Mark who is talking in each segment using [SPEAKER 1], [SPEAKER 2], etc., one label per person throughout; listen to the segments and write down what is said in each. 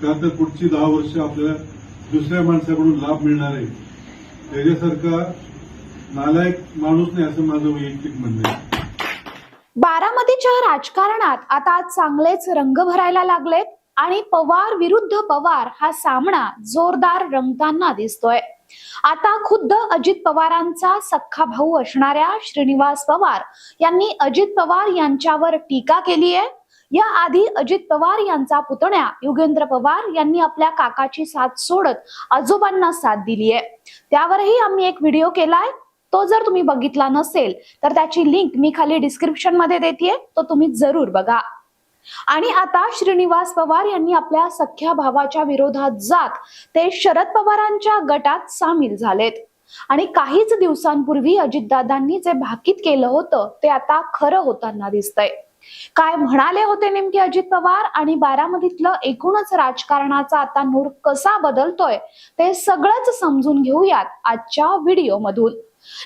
[SPEAKER 1] त्यानंतर पुढची दहा वर्ष आपल्याला दुसऱ्या माणसाकडून लाभ मिळणार आहे. त्याच्यासारखा नालायक माणूस नाही असं माझं वैयक्तिक म्हणणं आहे.
[SPEAKER 2] बारामतीच्या राजकारणात आता चांगलेच रंग भरायला लागलेत आणि पवार विरुद्ध पवार हा सामना जोरदार रंगताना दिसतोय. आता खुद्द अजित पवारांचा सख्खा भाऊ असणाऱ्या श्रीनिवास पवार यांनी अजित पवार यांच्यावर टीका केली आहे या आधी अजित पवार यांचा पुतण्या युगेंद्र पवार यांनी आपल्या काकाची साथ सोडत आजोबांना साथ दिली आहे. त्यावरही आम्ही एक व्हिडिओ केलाय. तो जर तुम्ही बघितला नसेल तर त्याची लिंक मी खाली डिस्क्रिप्शनमध्ये देते तो तुम्ही जरूर बघा. आणि आता श्रीनिवास पवार यांनी आपल्या सख्या भावाच्या विरोधात जात ते शरद पवारांच्या गटात सामील झालेत. आणि काहीच दिवसांपूर्वी अजितदादांनी जे भाकीत केलं होतं ते आता खरं होताना दिसतंय. काय म्हणाले होते नेमके अजित पवार? आणि बारामतीतलं एकूणच राजकारणाचा आता नूर कसा बदलतोय? ते सगळंच समजून घेऊयात आजच्या व्हिडिओमधून.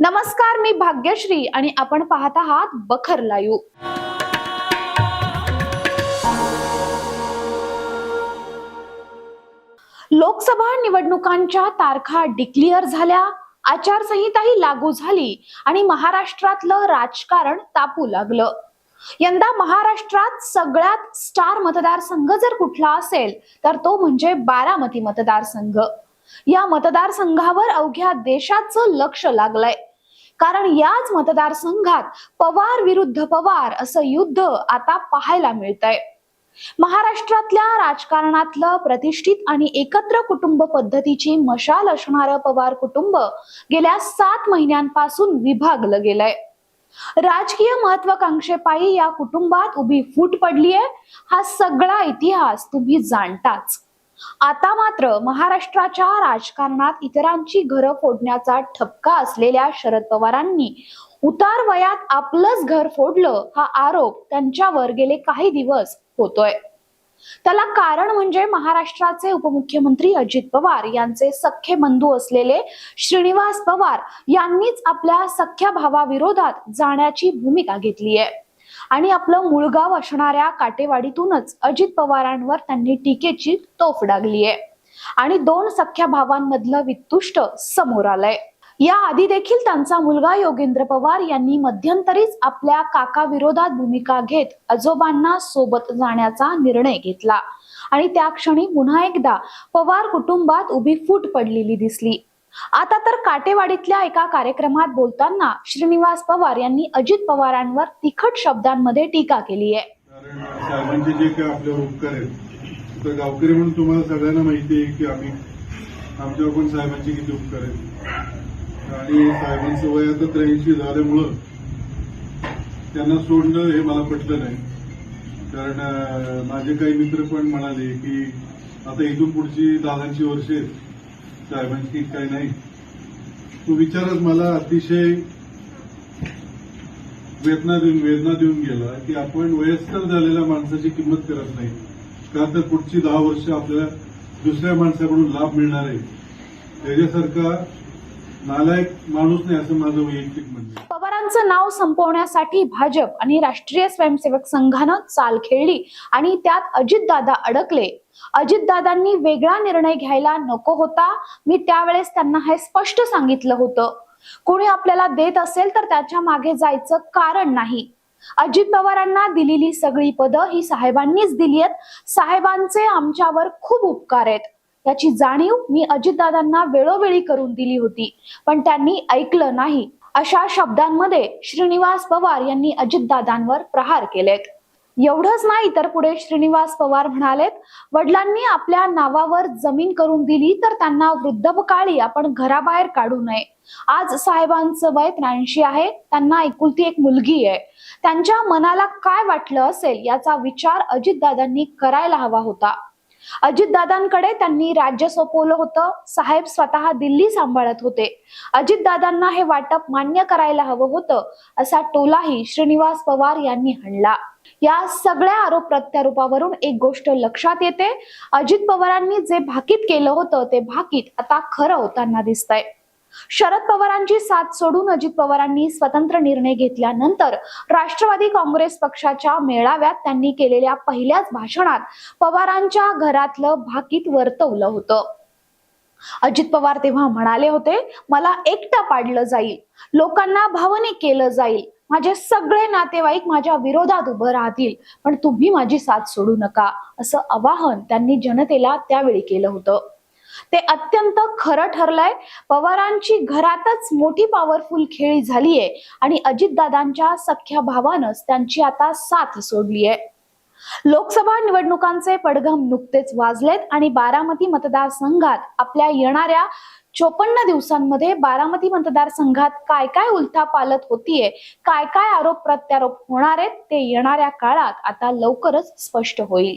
[SPEAKER 2] नमस्कार मी भाग्यश्री आणि आपण पाहत आहात बखर लाईव्ह. लोकसभा निवडणुकांच्या तारखा डिक्लिअर झाल्या आचारसंहिताही लागू झाली आणि महाराष्ट्रातलं राजकारण तापू लागलं. यंदा महाराष्ट्रात सगळ्यात स्टार मतदारसंघ जर कुठला असेल तर तो म्हणजे बारामती मतदारसंघ. या मतदारसंघावर अवघ्या देशाचं लक्ष लागलंय. कारण याच मतदारसंघात पवार विरुद्ध पवार असं युद्ध आता पाहायला मिळतंय. महाराष्ट्रातल्या राजकारणातलं प्रतिष्ठित आणि एकत्र कुटुंब पद्धतीची मशाल असणारं पवार कुटुंब गेल्या सात महिन्यांपासून विभागलं गेलंय. राजकीय महत्वाकांक्षेपायी या कुटुंबात उभी फूट पडलीय हा सगळा इतिहास तुम्ही जाणताच. आता मात्र महाराष्ट्राच्या राजकारणात इतरांची घरं फोडण्याचा ठपका असलेल्या शरद पवारांनी उतार वयात आपलंच घर फोडलं हा आरोप त्यांच्यावर गेले काही दिवस होतोय. त्याला कारण म्हणजे महाराष्ट्राचे उपमुख्यमंत्री अजित पवार यांचे सख्खे बंधू असलेले श्रीनिवास पवार यांनीच आपल्या सख्या भावाविरोधात जाण्याची भूमिका घेतली आहे. आणि आपलं मूळगाव असणाऱ्या काटेवाडीतूनच अजित पवारांवर त्यांनी टीकेची तोफ डागली आहे. आणि दोन सख्या भावांमधलं वित्तुष्ट समोर आलंय. या आधी देखील त्यांचा मुलगा योगेंद्र पवार यांनी मध्यंतरीच आपल्या काका विरोधात भूमिका घेत आजोबांना सोबत जाण्याचा निर्णय घेतला. आणि त्या क्षणी पुन्हा एकदा पवार कुटुंबात उभी फूट पडलेली दिसली. आता तर काटेवाडीतल्या एका कार्यक्रमात बोलताना श्रीनिवास पवार यांनी अजित पवारांवर तिखट शब्दांमध्ये टीका केली आहे.
[SPEAKER 1] साहेबांचे जे काही आपल्यावर उपकार आहेत गावकरी म्हणून तुम्हाला सगळ्यांना माहिती आहे की आम्ही आमच्यावर पण साहेबांचे किती उपकार आहेत. आणि साहेबांचं वय आता त्र्याऐंशी झाल्यामुळं त्यांना सोडणं हे मला पटलं नाही. कारण माझे काही मित्र पण म्हणाले की आता इथून पुढची दादांची वर्षे साहेबांची काही नाही. तो विचारच मला अतिशय वेदना देऊन वेदना देऊन गेला की आपण वयस्कर झालेल्या माणसाची किंमत करत नाही. का तर पुढची दहा वर्ष आपल्याला दुसऱ्या माणसाकडून लाभ मिळणार आहे. त्याच्यासारखा नालायक माणूस नाही असं माझं वैयक्तिक म्हणणं
[SPEAKER 2] पवारांचं नाव संपवण्यासाठी भाजप आणि राष्ट्रीय स्वयंसेवक संघानं चाल खेळली आणि त्यात अजितदादा अडकले. अजितदादांनी वेगळा निर्णय घ्यायला नको होता. मी त्यावेळेस त्यांना हे स्पष्ट सांगितलं होतं. कोणी आपल्याला देत असेल तर त्याच्यामागे जायचं कारण नाही. अजित पवारांना दिलेली सगळी पदं ही साहेबांनीच दिली आहेत. साहेबांचे आमच्यावर खूप उपकार आहेत. याची जाणीव मी अजितदादांना वेळोवेळी करून दिली होती. पण त्यांनी ऐकलं नाही. अशा शब्दांमध्ये श्रीनिवास पवार यांनी अजितदादांवर प्रहार केलेत. एवढंच नाही तर पुढे श्रीनिवास पवार म्हणालेत वडिलांनी आपल्या नावावर जमीन करून दिली तर त्यांना वृद्धपकाळी आपण घराबाहेर काढू नये. आज साहेबांचं वय त्र्याऐंशी आहे त्यांना एकुलती एक मुलगी आहे. त्यांच्या मनाला काय वाटलं असेल याचा विचार अजितदादांनी करायला हवा होता. अजितदादांकडे त्यांनी राज्य सोपवलं होतं. साहेब स्वतः दिल्ली सांभाळत होते. अजितदादांना हे वाटप मान्य करायला हवं होतं असा टोलाही श्रीनिवास पवार यांनी हाणला. या सगळ्या आरोप प्रत्यारोपावरून एक गोष्ट लक्षात येते. अजित पवारांनी जे भाकीत केलं होतं ते भाकीत आता खरं होताना दिसतंय. शरद पवारांची साथ सोडून अजित पवारांनी स्वतंत्र निर्णय घेतल्यानंतर राष्ट्रवादी काँग्रेस पक्षाच्या मेळाव्यात त्यांनी केलेल्या पहिल्याच भाषणात पवारांच्या घरातलं भाकीत वर्तवलं होतं. अजित पवार तेव्हा म्हणाले होते मला एकटं पाडलं जाईल लोकांना भावनिक केलं जाईल माझे सगळे नातेवाईक माझ्या विरोधात उभं राहतील पण तुम्ही माझी साथ सोडू नका असं आवाहन त्यांनी जनतेला त्यावेळी केलं होतं. ते अत्यंत खरं ठरलंय. पवारांची घरातच मोठी पॉवरफुल खेळी झालीये आणि अजितदादांच्या सख्या भावानंच त्यांची आता साथ सोडलीये. लोकसभा निवडणुकांचे पडघम नुकतेच वाजलेत आणि बारामती मतदारसंघात आपल्या येणाऱ्या चोपन्न दिवसांमध्ये बारामती मतदारसंघात काय काय उलथा पालत होतीये काय काय आरोप प्रत्यारोप होणार आहेत ते येणाऱ्या काळात आता लवकरच स्पष्ट होईल.